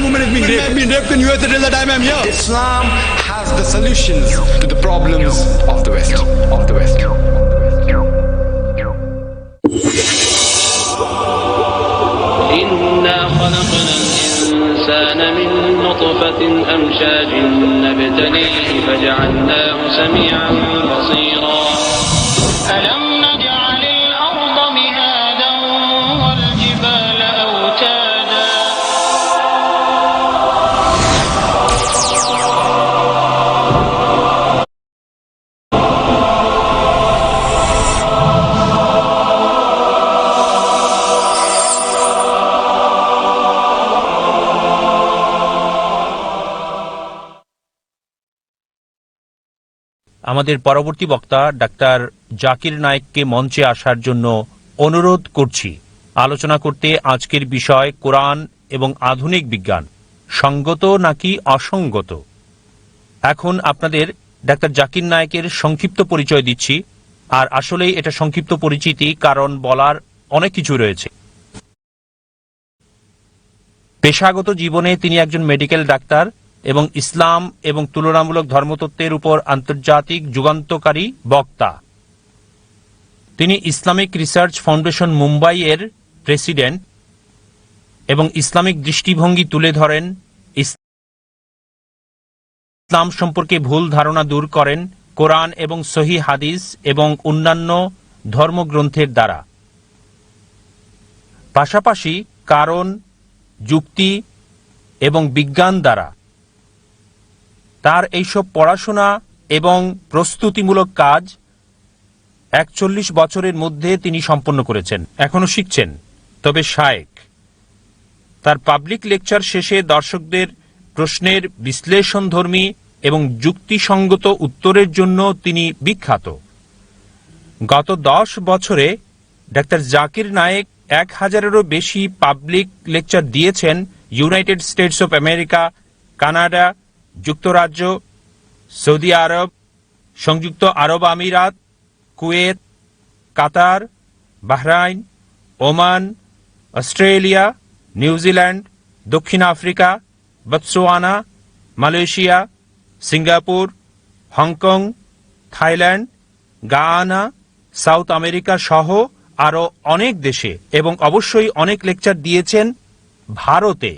American woman is being raped. Been raped in USA till the time I'm here. Islam has the solutions to the problems of the West. Of the West. إنا خلقنا الإنسان من نطفة أمشاج نبتليه فجعلناه سميعا بصيرا আমাদের পরবর্তী বক্তা doctor Zakir নায়েককে মঞ্চে আসার জন্য অনুরোধ করছি। আলোচনা করতে আজকের বিষয় কোরআন এবং আধুনিক বিজ্ঞান। সঙ্গত নাকি অসঙ্গত? এখন আপনাদের ডাক্তার জাকির নায়েকের সংক্ষিপ্ত পরিচয় দিচ্ছি। আর আসলেই এটা সংক্ষিপ্ত পরিচিতি, কারণ বলার অনেক কিছু রয়েছে। পেশাগত জীবনে তিনি একজন মেডিকেল ডাক্তার। এবং ইসলাম এবং তুলনামূলক ধর্মতত্ত্বের উপর আন্তর্জাতিক যুগান্তকারী বক্তা। তিনি ইসলামিক রিসার্চ ফাউন্ডেশন মুম্বাই এর প্রেসিডেন্ট এবং ইসলামিক দৃষ্টিভঙ্গি তুলে ধরেন ইসলাম সম্পর্কে ভুল ধারণা দূর করেন কোরআন এবং সহি হাদিস এবং অন্যান্য ধর্মগ্রন্থের দ্বারা। পাশাপাশি কারণ, যুক্তি এবং বিজ্ঞান দ্বারা তার এইসব পড়াশোনা এবং প্রস্তুতিমূলক কাজ একচল্লিশ বছরের মধ্যে তিনি সম্পন্ন করেছেন এখনও শিখছেন। তবে শায়েক, তার পাবলিক লেকচার শেষে দর্শকদের প্রশ্নের বিশ্লেষণধর্মী এবং যুক্তিসঙ্গত উত্তরের জন্য তিনি বিখ্যাত। গত দশ বছরে ডাক্তার জাকির নায়েক এক হাজারেরও বেশি পাবলিক লেকচার দিয়েছেন United States of America, Canada যুক্তরাজ্য, সৌদি আরব, সংযুক্ত আরব আমিরাত, Kuwait, Qatar, Bahrain, Oman, Australia New Zealand দক্ষিণ Africa Botswana Malaysia, Singapore, Hong Kong, Thailand, Guyana, South America সহ আরও অনেক দেশে এবং অবশ্যই অনেক লেকচার দিয়েছেন ভারতে।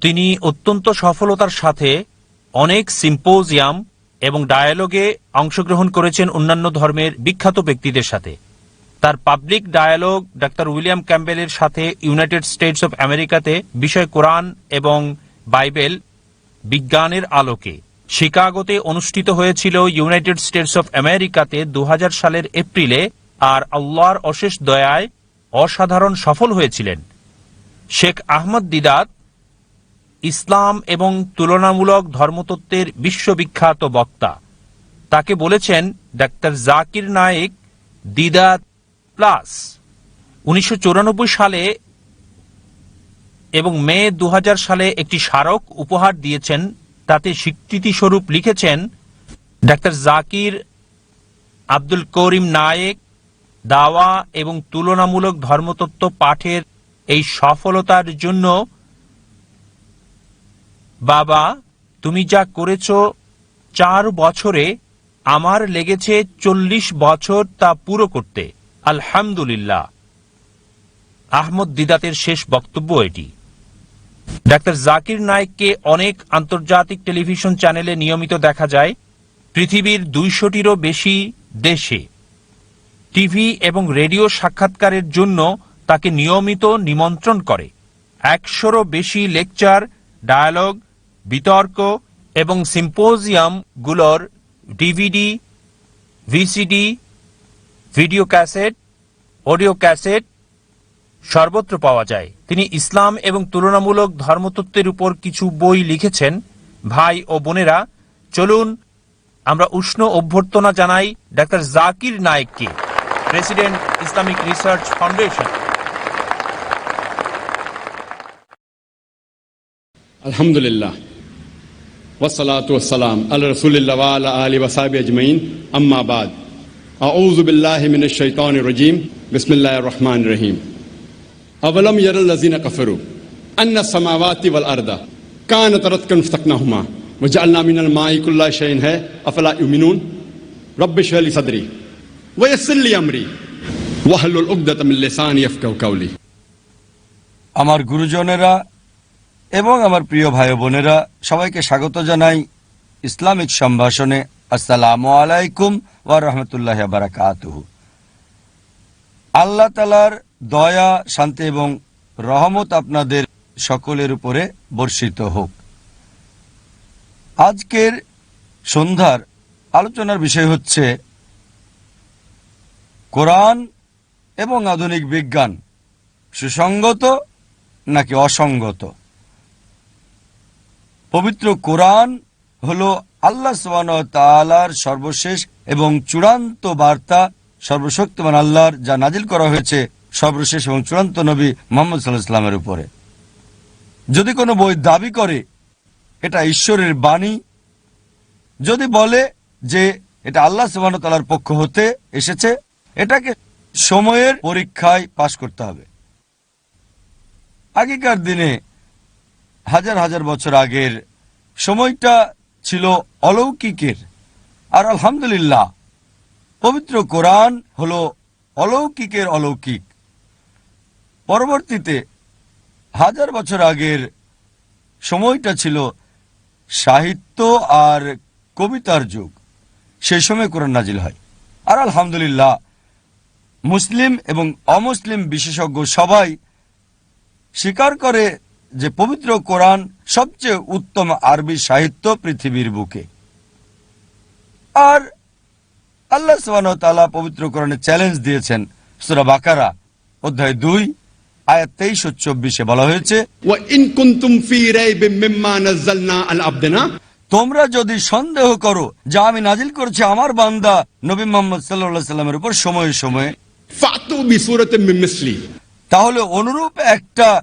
তিনি অত্যন্ত সফলতার সাথে অনেক সিম্পোজিয়াম এবং ডায়ালগে অংশগ্রহণ করেছেন অন্যান্য ধর্মের বিখ্যাত ব্যক্তিদের সাথে। তার পাবলিক ডায়ালগ ডাক্তার উইলিয়াম ক্যাম্বেলের সাথে ইউনাইটেড স্টেটস অব আমেরিকাতে বিষয় কোরআন এবং বাইবেল বিজ্ঞানের আলোকে। শিকাগোতে অনুষ্ঠিত হয়েছিল ইউনাইটেড স্টেটস অফ আমেরিকাতে দু হাজার সালের এপ্রিলে আর আল্লাহর অশেষ দয়ায় অসাধারণ সফল হয়েছিলেন। শেখ আহমদ দিদাত ইসলাম এবং তুলনামূলক ধর্মতত্ত্বের বিশ্ববিখ্যাত বক্তা। তাকে বলেছেন doctor Zakir Naik Deedat plus. উনিশশো চুরানব্বই সালে এবং মে দু হাজার সালে একটি স্মারক উপহার দিয়েছেন। তাতে স্বীকৃতিস্বরূপ লিখেছেন ডাক্তার জাকির, আব্দুল করিম নায়েক, দাওয়া এবং তুলনামূলক ধর্মতত্ত্ব পাঠের এই সফলতার জন্য বাবা, তুমি যা করেছ চার বছরে আমার লেগেছে চল্লিশ বছর তা পুরো করতে। আলহামদুলিল্লাহ। আহমদ দিদাতের শেষ বক্তব্য এটি। ডাক্তার জাকির নায়েককে অনেক আন্তর্জাতিক টেলিভিশন চ্যানেলে নিয়মিত দেখা যায়, পৃথিবীর দুইশোটিরও বেশি দেশে। টিভি এবং রেডিও সাক্ষাৎকারের জন্য তাকে নিয়মিত নিমন্ত্রণ করে। একশোরও বেশি লেকচার, ডায়ালগ বিতর্ক এবং সিম্পোজিয়ামগুলোর DVD, VCD, video cassette, audio cassette সর্বত্র পাওয়া যায়। তিনি ইসলাম এবং তুলনামূলক ধর্মতত্ত্বের উপর কিছু বই লিখেছেন। ভাই ও বোনেরা, চলুন আমরা উষ্ণ অভ্যর্থনা জানাই ডাক্তার জাকির নায়েককে, প্রেসিডেন্ট ইসলামিক রিসার্চ ফাউন্ডেশন। আলহামদুলিল্লাহ। لله والصلاة والسلام على رسول الله وعلى آله وصحبه أجمعين أما بعد أعوذ بالله من الشيطان الرجيم بسم الله الرحمن الرحيم أولم يرى الذين كفروا أن السماوات والأرض كانت رتقا فسقناهما وجعلنا من الماء كل شيء है أفلا يؤمنون رب اشرح لي صدري ويسر لي أمري واحلل عقدة من لساني يفقهوا قولي আমার গুরুজনেরা এবং আমার প্রিয় ভাই বোনেরা, সবাইকে স্বাগত জানাই ইসলামিক সম্ভাষণে। আসসালামু আলাইকুম ওয়া রহমতুল্লাহ বারাকাতুহ। আল্লাহ তালার দয়া, শান্তি এবং রহমত আপনাদের সকলের উপরে বর্ষিত হোক। আজকের সন্ধ্যার আলোচনার বিষয় হচ্ছে কোরআন এবং আধুনিক বিজ্ঞান সুসঙ্গত নাকি অসঙ্গত পবিত্র কোরআন হলো আল্লাহ তালার সর্বশেষ এবং চূড়ান্ত বার্তা, সর্বশক্তিমান আল্লাহর, যা নাজিল করা হয়েছে সর্বশেষ এবং চূড়ান্ত নবী মোহাম্মদ সাল্লাহ ইসলামের উপরে। যদি কোনো বই দাবি করে, এটা ঈশ্বরের বাণী। যদি বলে যে এটা আল্লাহ সুবাহতালার পক্ষ হতে এসেছে, এটাকে সময়ের পরীক্ষায় পাশ করতে হবে। আগেকার দিনে হাজার হাজার বছর আগের সময়টা ছিল অলৌকিকের। আর আলহামদুলিল্লাহ, পবিত্র কোরআন হলো অলৌকিকের অলৌকিক। পরবর্তীতে হাজার বছর আগের সময়টা ছিল সাহিত্য আর কবিতার যুগ। সেই সময় কোরআন নাজিল হয়। আর আলহামদুলিল্লাহ, মুসলিম এবং অমুসলিম বিশেষজ্ঞ সবাই স্বীকার করে যে পবিত্র কোরআন সবচেয়ে উত্তম আরবি সাহিত্য পৃথিবীর বুকে। আর আল্লাহ তালা পবিত্র কোরআনে চ্যালেঞ্জ দিয়েছেন সুরা বাকারা অধ্যায় দুই তাহলে অনুরূপ একটা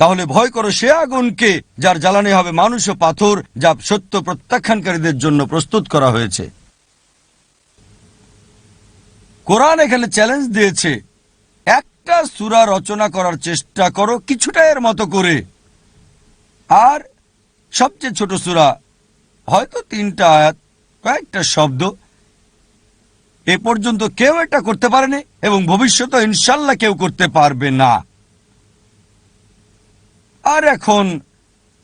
তাহলে ভয় করো সে আগুনকে, যার জ্বালানি হবে মানুষ ও পাথর, যা সত্য প্রত্যাখ্যানকারীদের জন্য প্রস্তুত করা হয়েছে। কোরআন এখানে চ্যালেঞ্জ দিয়েছে, একটা সুরা রচনা করার চেষ্টা করো কিছুটা এর মতো করে। আর সবচেয়ে ছোট সুরা, হয়তো তিনটা আয়াত, কয়েকটা শব্দ, এ পর্যন্ত কেউ এটা করতে পারেনি এবং ভবিষ্যতে ইনশাল্লাহ কেউ করতে পারবে না। আর এখন,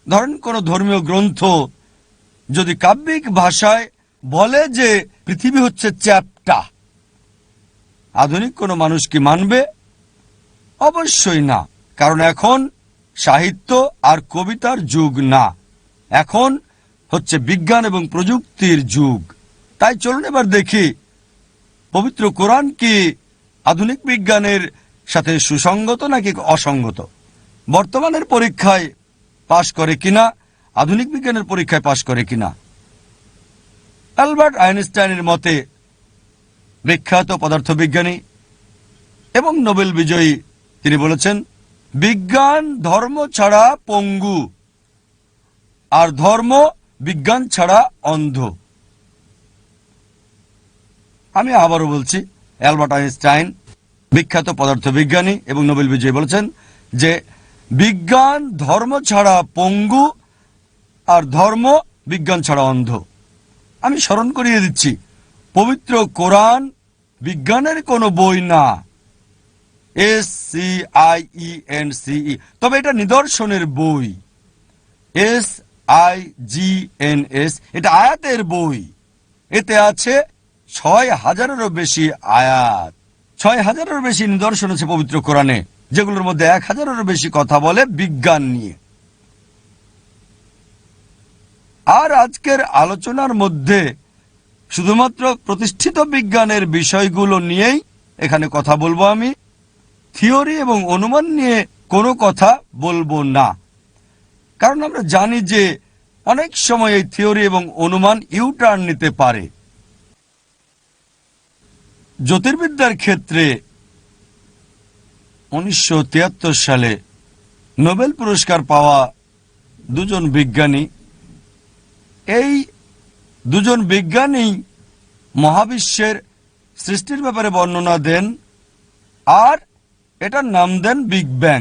ধরেন কোন ধর্মীয় গ্রন্থ যদি কাব্যিক ভাষায় বলে যে পৃথিবী হচ্ছে চ্যাপ্টা, আধুনিক কোনো মানুষ কি মানবে? অবশ্যই না। কারণ এখন সাহিত্য আর কবিতার যুগ না। এখন হচ্ছে বিজ্ঞান এবং প্রযুক্তির যুগ। তাই চলুন এবার দেখি, পবিত্র কোরআন কি আধুনিক বিজ্ঞানের সাথে সুসঙ্গত নাকি অসঙ্গত বর্তমানের পরীক্ষায় পাশ করে কিনা? আধুনিক বিজ্ঞানের পরীক্ষায় পাশ করে কিনা? অ্যালবার্ট আইনস্টাইনের মতে, বিখ্যাত পদার্থবিজ্ঞানী এবং নোবেল বিজয়ী তিনি বলেছেন, বিজ্ঞান ধর্ম ছাড়া পঙ্গু, আর ধর্ম বিজ্ঞান ছাড়া অন্ধ। আমি আবারও বলছি, অ্যালবার্ট আইনস্টাইন বিখ্যাত পদার্থবিজ্ঞানী এবং নোবেল বিজয়ী বলেছেন যে বিজ্ঞান, ধর্ম ছাড়া পঙ্গু আর ধর্ম বিজ্ঞান ছাড়া অন্ধ। আমি স্মরণ করিয়ে দিচ্ছি, পবিত্র কোরআন বিজ্ঞানের কোনো বই না। S C I E N C E তবে এটা নিদর্শনের বই। S I G N S, এটা আয়াতের বই। এতে আছে ছয় হাজারেরও বেশি আয়াত। ছয় হাজারেরও বেশি নিদর্শন আছে পবিত্র কোরআনে। যেগুলোর মধ্যে এক হাজারেরও বেশি কথা বলে বিজ্ঞান নিয়ে। আর আজকের আলোচনার মধ্যে শুধুমাত্র প্রতিষ্ঠিত বিজ্ঞানের বিষয়গুলো নিয়েই এখানে কথা বলব আমি। থিওরি এবং অনুমান নিয়ে কোনো কথা বলব না। কারণ আমরা জানি যে অনেক সময় এই থিওরি এবং অনুমান ইউটার্ন নিতে পারে। জ্যোতির্বিদ্যার ক্ষেত্রে উনিশশো সালে নোবেল পুরস্কার পাওয়া দুজন বিজ্ঞানী। এই দুজন বিজ্ঞানী মহাবিশ্বের সৃষ্টির ব্যাপারে বর্ণনা দেন আর এটার নাম দেন বিগ ব্যাং।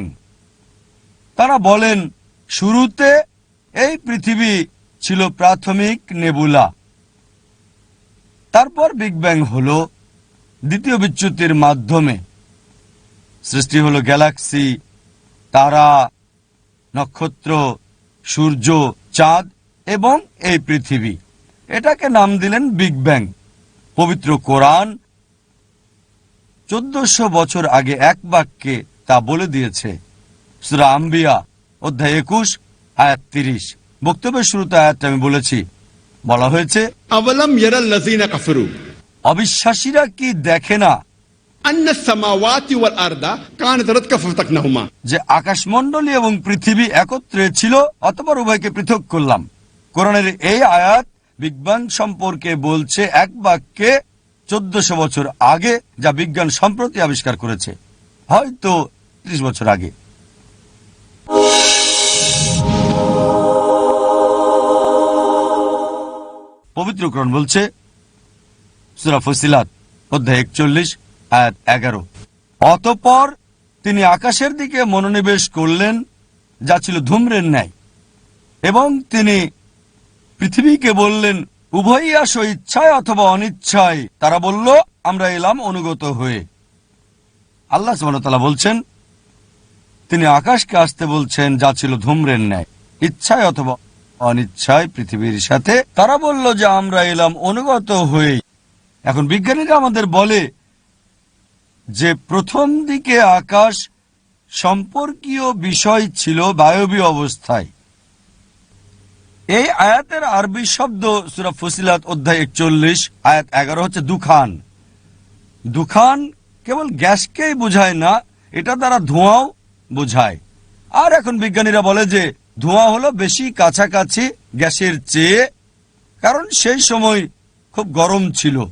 তারা বলেন, শুরুতে এই পৃথিবী ছিল প্রাথমিক নেবুলা। তারপর বিগ ব্যাং হলো দ্বিতীয় বিচ্যুতির মাধ্যমে। সৃষ্টি হলো গ্যালাক্সি তারা নক্ষত্র সূর্য চাঁদ এবং এই পৃথিবী। এটাকে নাম দিলেন বিগ ব্যাং। পবিত্র কোরআন চোদ্দশো বছর আগে এক বাক্যে তা বলে দিয়েছে। সুরা আম্বিয়া অধ্যায় একুশ আয়াত তিরিশ। বক্তব্যের শুরুতে আয়াতটা আমি বলেছি। বলা হয়েছে অবিশ্বাসীরা কি দেখে না যে আকাশমণ্ডলী এবং পৃথিবী একত্রে ছিল, অতপর উভয়কে পৃথক করলাম। কোরআনের এই আয়াত বিজ্ঞান সম্পর্কে বলছে এক বাক্যে চোদ্দশো বছর আগে, যা বিজ্ঞান সম্প্রতি আবিষ্কার করেছে। হয়তো ত্রিশ বছর আগে। পবিত্রকরণ বলছে, সুরা ফসিলাত, অধ্যায় একচল্লিশ আয়াত এগারো। অতপর তিনি আকাশের দিকে মনোনিবেশ করলেন, যা ছিল ধূম্রের ন্যায়। এবং তিনি পৃথিবীকে বললেন, উভয়ই আসো ইচ্ছায় অথবা অনিচ্ছায়। তারা বলল, আমরা এলাম অনুগত হয়ে। আল্লাহ সুবহানাহু বলছেন, তিনি আকাশকে আসতে বলছেন, যা ছিল ধূম্রের ন্যায়। ইচ্ছায় অথবা অনিচ্ছায় পৃথিবীর সাথে। তারা বলল যে, আমরা এলাম অনুগত হয়ে। এখন বিজ্ঞানীরা আমাদের বলে যে প্রথম দিকে আকাশ সম্পর্কীয় বিষয় ছিল বায়বীয় অবস্থায়। এই আয়াতের আরবি শব্দ সুরা ফসিলাত অধ্যায় একচল্লিশ, আয়াত এগারো হচ্ছে দুখান। দুখান কেবল গ্যাসকেই বোঝায় না, এটা দ্বারা ধোঁয়াও বোঝায়। আর এখন বিজ্ঞানীরা বলে যে ধোঁয়া হলো বেশি কাছাকাছি গ্যাসের চেয়ে, কারণ সেই সময় খুব গরম ছিল।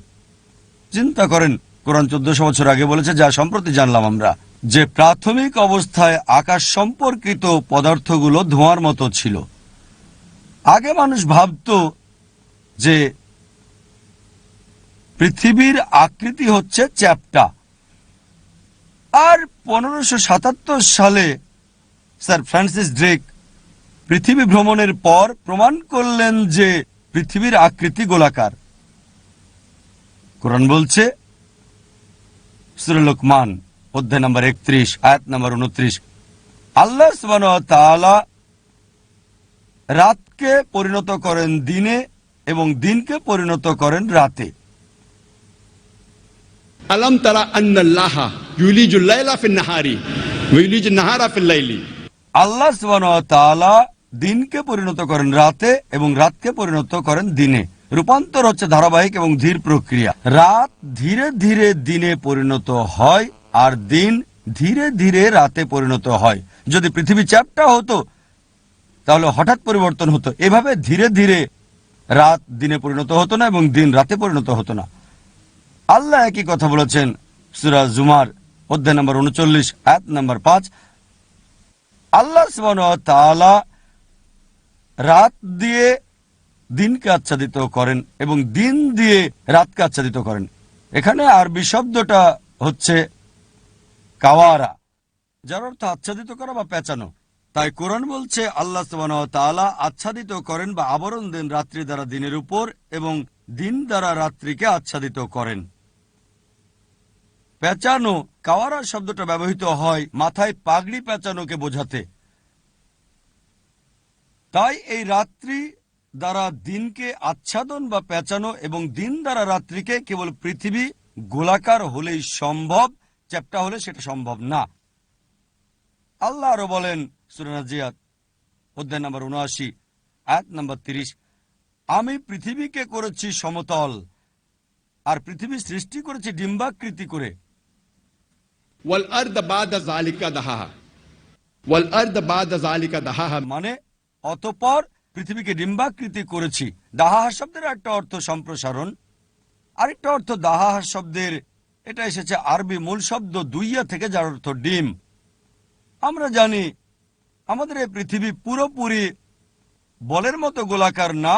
চিন্তা করেন কোরআন চোদ্দশো বছর আগে বলেছে, যা সম্প্রতি জানলাম আমরা, যে প্রাথমিক অবস্থায় আকাশ সম্পর্কিত পদার্থগুলো ধোঁয়ার মতো ছিল। আগে মানুষ ভাবত যে পৃথিবীর আকৃতি হচ্ছে চ্যাপ্টা। আর পনেরোশো সাতাত্তর সালে স্যার ফ্রান্সিস ড্রেক পৃথিবী ভ্রমণের পর প্রমাণ করলেন যে পৃথিবীর আকৃতি গোলাকার। কোরআন বলছে সুরলুকমান অধ্যায় নম্বর একত্রিশ আয়াত নম্বর উনত্রিশ। আল্লাহ রাতকে পরিণত করেন দিনে এবং দিনকে পরিণত করেন রাতে। আলম আল্লাহ দিনকে পরিণত করেন রাতে এবং রাতকে পরিণত করেন দিনে। রূপান্তর হচ্ছে ধারাবাহিক এবং ধীর প্রক্রিয়া। রাত ধীরে ধীরে দিনে পরিণত হয় আর দিন ধীরে ধীরে রাতে পরিণত হয়। যদি পৃথিবী চ্যাপটা হতো, তাহলে হঠাৎ পরিবর্তন হতো। এভাবে ধীরে ধীরে রাত দিনে পরিণত হতো না এবং দিন রাতে পরিণত হতো না। আল্লাহ একই কথা বলেছেন সুরা জুমার অধ্যায় নম্বর উনচল্লিশ এক নম্বর পাঁচ। আল্লাহ রাত দিয়ে দিনকে আচ্ছাদিত করেন এবং দিন দিয়ে রাতকে আচ্ছাদিত করেন। এখানে আরবি শব্দটা হচ্ছে কাওয়ারা, যার অর্থ আচ্ছাদিত করা বা পেঁচানো। তাই কোরআন বলছে, আল্লাহ তাআলা আচ্ছাদিত করেন বা আবরণ দেন রাত্রি দ্বারা দিনের উপর এবং দিন দ্বারা রাত্রিকে আচ্ছাদিত করেন। পেঁচানো কাওয়ারা শব্দটা ব্যবহৃত হয় মাথায় পাগড়ি পেঁচানোকে বোঝাতে। তাই এই রাত্রি দ্বারা দিনকে আচ্ছাদন বা পেঁচানো এবং দিন দ্বারা রাত্রিকে কেবল পৃথিবী গোলাকার হলেই সম্ভব চ্যাপটা হলে সেটা সম্ভব না। আল্লাহ আরও বলেন সুরানাজিয়াত অধ্যায় নম্বর উনআশি আয়াত নম্বর তিরিশ আমি পৃথিবীকে করেছি সমতল আর পৃথিবী সৃষ্টি করেছি ডিম্বাকৃতি করে। মানে অতপর পৃথিবীকে ডিম্বাকৃতি করেছি। দাহাহা শব্দের একটা অর্থ সম্প্রসারণ। আরেকটা অর্থ দাহাহা শব্দের, এটা এসেছে আরবি মূল শব্দ দুইয়া থেকে, যার অর্থ ডিম। আমরা জানি, আমাদের এই পৃথিবী পুরোপুরি বলের মতো গোলাকার না।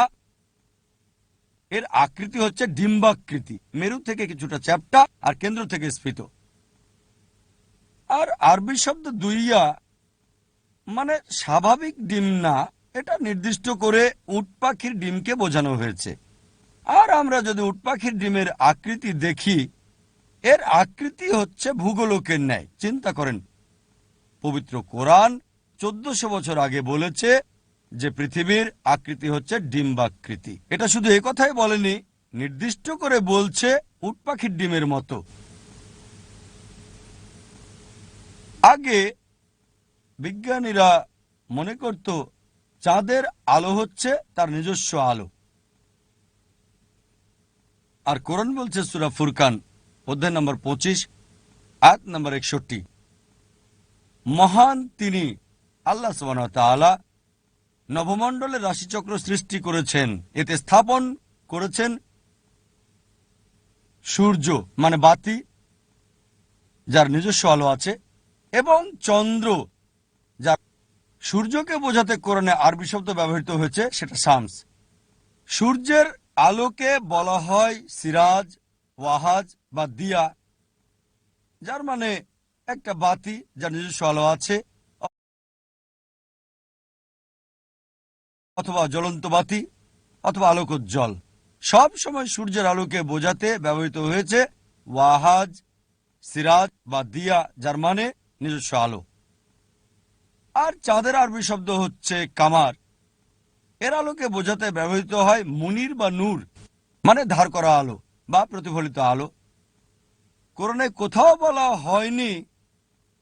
এর আকৃতি হচ্ছে ডিম্বাকৃতি। মেরু থেকে কিছুটা চ্যাপ্টা আর কেন্দ্র থেকে স্ফীত। আর আরবি শব্দ দুইয়া মানে স্বাভাবিক ডিম না এটা নির্দিষ্ট করে উট পাখির ডিমকে বোঝানো হয়েছে। আর আমরা যদি উট পাখির ডিমের আকৃতি দেখি, এর আকৃতি হচ্ছে ভূগোলকের ন্যায়। চিন্তা করেন, পবিত্র কোরআন চোদ্দশো বছর আগে বলেছে যে পৃথিবীর আকৃতি হচ্ছে ডিম্বাকৃতি। এটা শুধু এ কথাই বলেনি, নির্দিষ্ট করে বলছে উট পাখির ডিমের মতো। আগে বিজ্ঞানীরা মনে করত চাঁদের আলো হচ্ছে, তার নিজস্ব আলো। আর কোরআন বলছে সুরা ফুরকান, অধ্যায় নম্বর পঁচিশ, আয়াত নম্বর একষট্টি। মহান তিনি আল্লাহ তাআলা নবমণ্ডলের রাশিচক্র সৃষ্টি করেছেন। এতে স্থাপন করেছেন সূর্য মানে বাতি, যার নিজস্ব আলো আছে, এবং চন্দ্র, যার সূর্যকে বোঝাতে কোরআনে আরবি শব্দ ব্যবহৃত হয়েছে, সেটা শামস। সূর্যের আলোকে বলা হয় সিরাজ, ওয়াহাজ বা দিয়া, যার মানে একটা বাতি যার নিজস্ব আলো আছে, অথবা জ্বলন্ত বাতি, অথবা আলোকোজ্জ্বল সব সময় সূর্যের আলোকে বোঝাতে ব্যবহৃত হয়েছে ওয়াহাজ, সিরাজ বা দিয়া, যার মানে নিজস্ব আলো। আর চাঁদের আরবি শব্দ হচ্ছে কামার। এর আলোকে বোঝাতে ব্যবহৃত হয় মুনির বা নূর মানে ধার করা আলো বা প্রতিফলিত আলো। কোরআনে কোথাও বলা হয়নি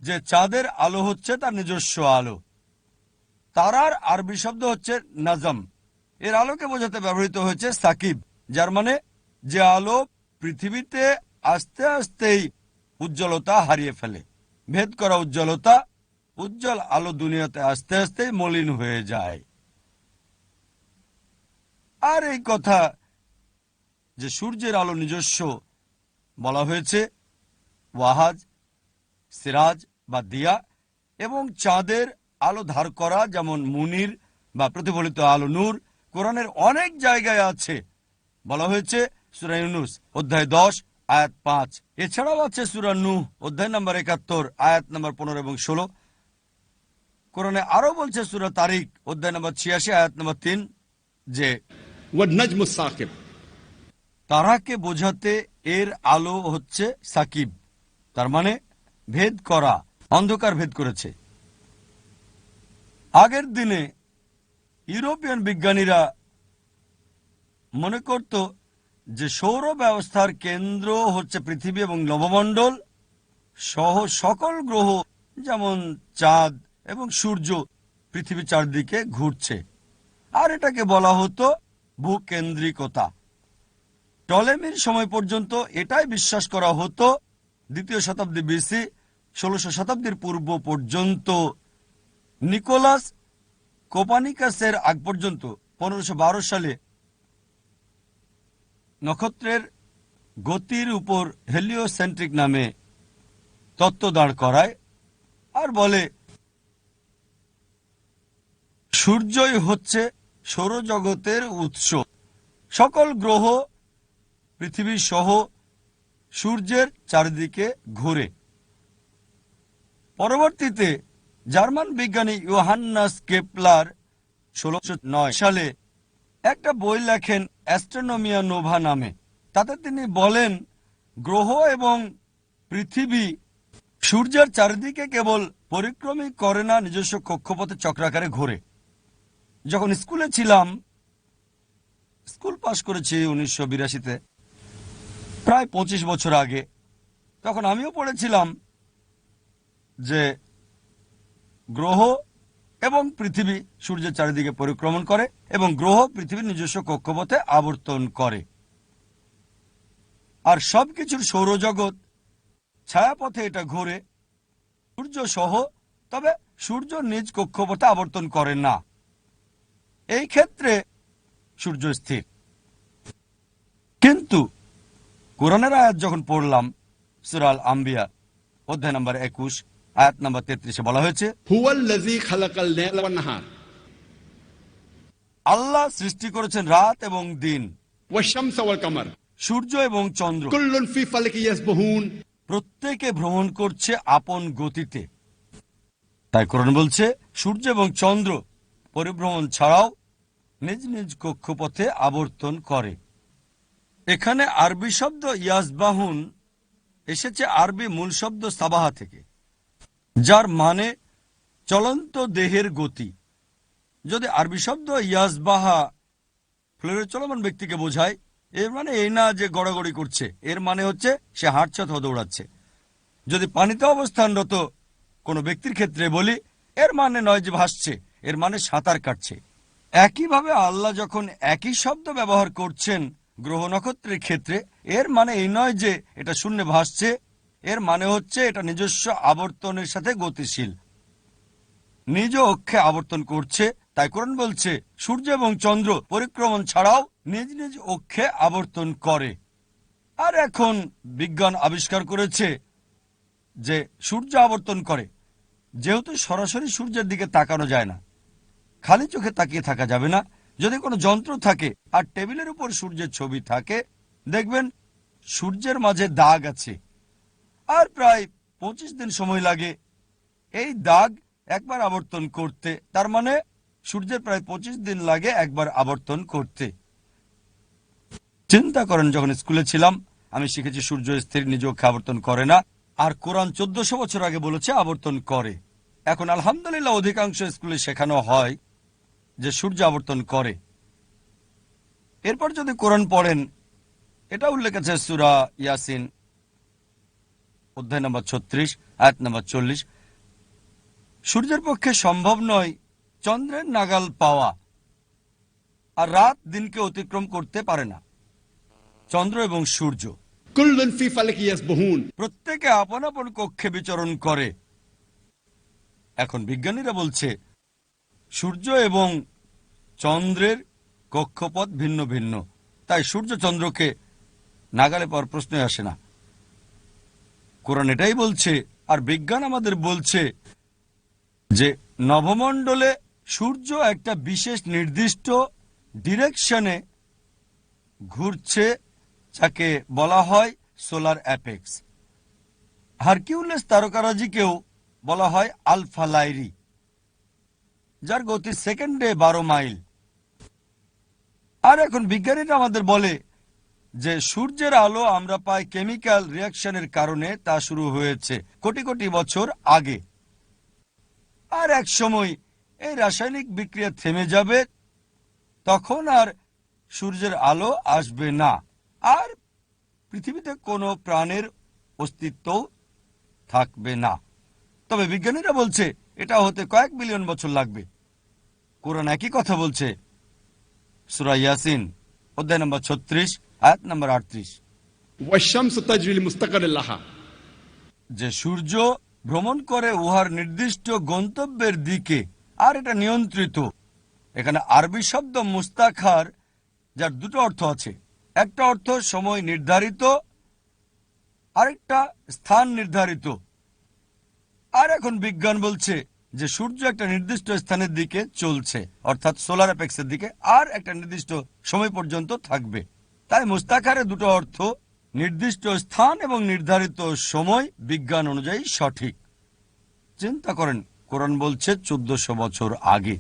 যে চাঁদের আলো হচ্ছে তার নিজস্ব আলো। তারার আরবি শব্দ হচ্ছে নাজম। এর আলোকে বোঝাতে ব্যবহৃত হয়েছে সাকিব, যার মানে যে আলো পৃথিবীতে আস্তে আস্তেই উজ্জ্বলতা হারিয়ে ফেলে। ভেদ করা উজ্জ্বলতা উজ্জ্বল আলো দুনিয়াতে আস্তে আস্তে মলিন হয়ে যায়। আর এই কথা যে সূর্যের আলো নিজস্ব বলা হয়েছে, ওয়াহাজ, সিরাজ বা দিয়া, এবং চাঁদের আলো ধার করা, যেমন মুনির বা প্রতিফলিত আলো নূর, কোরআনের অনেক জায়গায় আছে। বলা হয়েছে সুরা ইউনুস, অধ্যায় দশ, আয়াত পাঁচ। এছাড়াও আছে সুরা নু অধ্যায় নম্বর একাত্তর, আয়াত নম্বর পনেরো এবং ষোলো। কোরআনে আরও বলছে সুরা তারিখ অধ্যায় নম্বর ছিয়াশি আয়াত নম্বর তিন যে তারাকে বোঝাতে এর আলো হচ্ছে সাকিব তার মানে ভেদ করা অন্ধকার ভেদ করেছে। আগের দিনে ইউরোপিয়ান বিজ্ঞানীরা মনে করত যে সৌর ব্যবস্থার কেন্দ্র হচ্ছে পৃথিবী এবং নবমণ্ডল সহ সকল গ্রহ যেমন চাঁদ এবং সূর্য পৃথিবী চারদিকে ঘুরছে। আর এটাকে বলা হতো ভূকেন্দ্রিকতা। টলেমির সময় পর্যন্ত এটাই বিশ্বাস করা হতো দ্বিতীয় শতাব্দী বিসি ষোলশো শতাব্দীর পূর্ব পর্যন্ত। নিকোলাস কোপানিকাসের আগ পর্যন্ত, পনেরোশো সালে নক্ষত্রের গতির উপর হেলিওসেন্ট্রিক নামে তত্ত্ব দাঁড় করায় আর বলে সূর্যই হচ্ছে সৌরজগতের উৎস। সকল গ্রহ পৃথিবী সহ সূর্যের চারিদিকে ঘুরে। পরবর্তীতে জার্মান বিজ্ঞানী ইউহান্নাস কেপলার ষোলোশো নয় সালে একটা বই লেখেন অ্যাস্ট্রোনমিয়া নোভা নামে। তাতে তিনি বলেন, গ্রহ এবং পৃথিবী সূর্যের চারিদিকে কেবল পরিক্রমী করে না, নিজস্ব কক্ষপথে চক্রাকারে ঘোরে। যখন স্কুলে ছিলাম, স্কুল পাশ করেছি উনিশশো বিরাশিতে। প্রায় পঁচিশ বছর আগে। তখন আমিও পড়েছিলাম যে গ্রহ এবং পৃথিবী সূর্যের চারিদিকে পরিক্রমণ করে এবং গ্রহ পৃথিবীর নিজস্ব কক্ষপথে আবর্তন করে। আর সবকিছুর সৌরজগৎ ছায়াপথে এটা ঘোরে। সূর্য সহ, তবে সূর্য নিজ কক্ষপথে আবর্তন করে না। এই ক্ষেত্রে সূর্য স্থির। কিন্তু কোরআনের আয়াত যখন পড়লাম সুরাল আম্বিয়া অধ্যায় নম্বর একুশ আয়াত নম্বর তেত্রিশে বলা হয়েছে আল্লাহ সৃষ্টি করেছেন রাত এবং দিন। সূর্য এবং চন্দ্র। প্রত্যেকে ভ্রমণ করছে আপন গতিতে। তাই কোরআন বলছে সূর্য এবং চন্দ্র পরিভ্রমণ ছাড়াও নিজ নিজ কক্ষপথে আবর্তন করে। এখানে আরবি শব্দ ইয়াসবাহুন এসেছে আরবি মূল শব্দ সাবাহা থেকে, যার মানে চলন্ত দেহের গতি। যদি আরবি শব্দ ইয়াসবাহা ফ্লোরে চলমান ব্যক্তিকে বোঝায়, এর মানে এই না যে গড়াগড়ি করছে, এর মানে হচ্ছে সে হাঁটছে অথবা দৌড়াচ্ছে। যদি পানিতে অবস্থানরত কোনো ব্যক্তির ক্ষেত্রে বলি, এর মানে নয় যে ভাসছে, এর মানে সাঁতার কাটছে। একইভাবে আল্লাহ যখন একই শব্দ ব্যবহার করছেন গ্রহ নক্ষত্রের ক্ষেত্রে, এর মানে এই নয় যে এটা শূন্যে ভাসছে, এর মানে হচ্ছে এটা নিজস্ব আবর্তনের সাথে গতিশীল। নিজ অক্ষে আবর্তন করছে, তাই কোরআন বলছে, সূর্য এবং চন্দ্র পরিক্রমণ ছাড়াও নিজ নিজ অক্ষে আবর্তন করে। আর এখন বিজ্ঞান আবিষ্কার করেছে যে সূর্য আবর্তন করে, যেহেতু সরাসরি সূর্যের দিকে তাকানো যায় না। খালি চোখে তাকিয়ে থাকা যাবে না। যদি কোনো যন্ত্র থাকে আর টেবিলের উপর সূর্যের ছবি থাকে, দেখবেন সূর্যের মাঝে দাগ আছে। আর প্রায় পঁচিশ দিন সময় লাগে এই দাগ একবার আবর্তন করতে। তার মানে সূর্যের প্রায় পঁচিশ দিন লাগে একবার আবর্তন করতে। চিন্তা করেন, যখন স্কুলে ছিলাম, আমি শিখেছি সূর্য স্থির নিজ আবর্তন করে না। আর কোরআন চোদ্দশো বছর আগে বলেছে, আবর্তন করে। এখন আলহামদুলিল্লাহ অধিকাংশ স্কুলে শেখানো হয়। যে সূর্য আবর্তন করে। এরপর যদি কোরআন পড়েন এটা উল্লেখ আছে সুরা ইয়াসিন অধ্যায় নম্বর ছত্রিশ আয়াত নম্বর চল্লিশ। সূর্যের পক্ষে সম্ভব নয় চন্দ্রের নাগাল পাওয়া আর রাত দিনকে অতিক্রম করতে পারে না। চন্দ্র এবং সূর্য। প্রত্যেকে আপন আপন কক্ষে বিচরণ করে। এখন বিজ্ঞানীরা বলছে সূর্য এবং চন্দ্রের কক্ষপথ ভিন্ন ভিন্ন। তাই সূর্য চন্দ্রকে নাগালে পাওয়ার প্রশ্নই আসে না। কোরআন এটাই বলছে, আর বিজ্ঞান আমাদের বলছে যে নভমণ্ডলে সূর্য একটা বিশেষ নির্দিষ্ট ডিরেকশনে ঘুরছে, যাকে বলা হয় সোলার অ্যাপেক্স। হারকিউলেস তারকারাজিকেও বলা হয় আলফা লাইরি। যার গতি সেকেন্ডে বারো মাইল আর এখন বিজ্ঞানীরা আমাদের বলে যে সূর্যের আলো আমরা পাই কেমিক্যাল রিয়াকশনের কারণে, তা শুরু হয়েছে কোটি কোটি বছর আগে। আর এক সময় এই রাসায়নিক বিক্রিয়া থেমে যাবে, তখন আর সূর্যের আলো আসবে না। আর পৃথিবীতে কোনো প্রাণের অস্তিত্ব থাকবে না। তবে বিজ্ঞানীরা বলছে এটা হতে কয়েক মিলিয়ন বছর লাগবে। কোরআন একই কথা বলছে। সুরা ইয়াসিন অধ্যায় নম্বর ছত্রিশ আয়াত নম্বর আটত্রিশ। যে সূর্য ভ্রমণ করে উহার নির্দিষ্ট গন্তব্যের দিকে আর এটা নিয়ন্ত্রিত। এখানে আরবি শব্দ মুস্তাখার যার দুটো অর্থ আছে। একটা অর্থ সময় নির্ধারিত আরেকটা স্থান নির্ধারিত। আর এখন বিজ্ঞান বলছে যে সূর্য একটা নির্দিষ্ট স্থানের দিকে চলছে, অর্থাৎ সোলার অ্যাপেক্সের দিকে, আর একটা নির্দিষ্ট সময় পর্যন্ত থাকবে। তাই মুস্তাখারে দুটো অর্থ, নির্দিষ্ট স্থান এবং নির্ধারিত সময় বিজ্ঞান অনুযায়ী সঠিক। চিন্তা করেন, কোরআন বলছে চোদ্দশো বছর আগে।